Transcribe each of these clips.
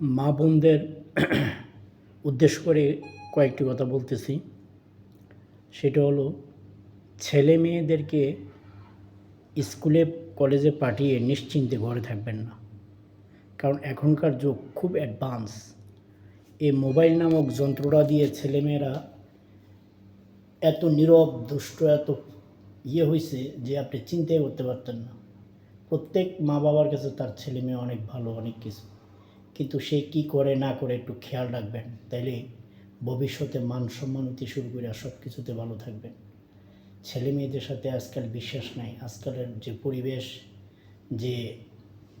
মা বোনদের উদ্দেশ্য করে কয়েকটি কথা বলতেছি। সেটা হলো, ছেলে মেয়েদেরকে স্কুলে, কলেজে পাঠিয়ে নিশ্চিন্তে ঘরে থাকবেন না। কারণ এখনকার যুগ খুব অ্যাডভান্স। এই মোবাইল নামক যন্ত্রটা দিয়ে ছেলেমেয়েরা এত নীরব, দুষ্ট, এত ইয়ে হয়েছে যে আপনি চিন্তাই করতে পারতেন না। প্রত্যেক মা বাবার কাছে তার ছেলে মেয়ে অনেক ভালো, অনেক কিছু। কিন্তু সে কি করে না করে একটু খেয়াল রাখবেন। তাইলে ভবিষ্যতে মান সম্মান হতে শুরু করে সব কিছুতে ভালো থাকবেন। ছেলে মেয়েদের সাথে আজকাল বিশ্বাস নাই। আজকালের যে পরিবেশ, যে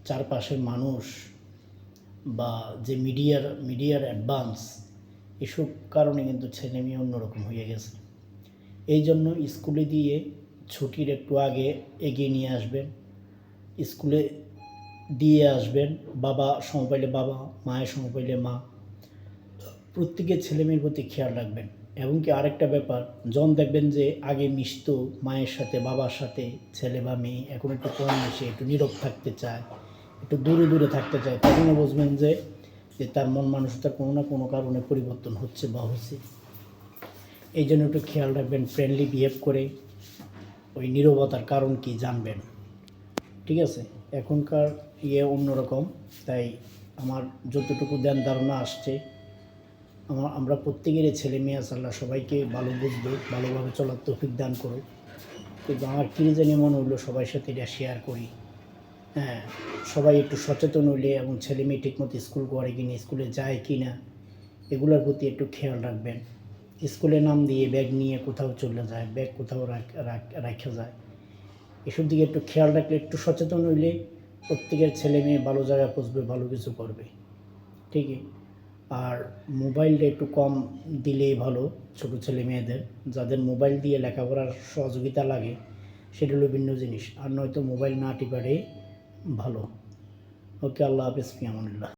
চারপাশের মানুষ বা যে মিডিয়ার মিডিয়ার অ্যাডভান্স, এসব কারণে কিন্তু ছেলে মেয়ে অন্যরকম হয়ে গেছে। এই জন্য স্কুলে দিয়ে ছুটির একটু আগে এগিয়ে নিয়ে আসবেন। স্কুলে দিয়ে আসবেন, বাবা সময় পাইলে বাবা, মায়ের সময় পাইলে মা। প্রত্যেকের ছেলেমেয়ের প্রতি খেয়াল রাখবেন। এবং কি আরেকটা ব্যাপার, যখন দেখবেন যে আগে মিশত মায়ের সাথে, বাবার সাথে, ছেলে বা মেয়ে, এখন একটু কম মিশে, একটু নীরব থাকতে চায়, একটু দূরে দূরে থাকতে চায় তখনও বুঝবেন যে যে তার মন মানুষটা কোনো না কোনো কারণে পরিবর্তন হচ্ছে বা হচ্ছে এই জন্য একটু খেয়াল রাখবেন ফ্রেন্ডলি বিহেভ করে, ওই নীরবতার কারণ কি জানবেন। ঠিক আছে? এখনকার ইয়ে অন্যরকম, তাই আমার যতটুকু ধ্যান ধারণা আসছে, আমার, আমরা প্রত্যেকেরই ছেলে মেয়ে আছে, আল্লাহ সবাইকে ভালো বুঝবে, ভালোভাবে চলার তৌফিক দান করুক। কিন্তু আমার কিনে জানি মনে হইল সবার সাথে এটা শেয়ার করি। হ্যাঁ সবাই একটু সচেতন হইলে এবং ছেলে মেয়ে ঠিকমতো স্কুল করে কিনা, স্কুলে যায় কি না এগুলোর প্রতি একটু খেয়াল রাখবেন। স্কুলে নাম দিয়ে ব্যাগ নিয়ে কোথাও চলে যায় ব্যাগ কোথাও রাখা যায়। এসব দিকে একটু খেয়াল রাখলে, একটু সচেতন হইলে প্রত্যেকের ছেলে মেয়ে ভালো জায়গায় পৌঁছবে, ভালো কিছু করবে। ঠিকই? আর মোবাইলটা একটু কম দিলেই ভালো ছোট ছেলে মেয়েদের। যাদের মোবাইল দিয়ে লেখাপড়ার সহযোগিতা লাগে, সেটা হলো ভিন্ন জিনিস। আর নয়তো মোবাইল না টিপারে ভালো। ওকে, আল্লাহ হাফিজ ফিয়ামুল্লাহ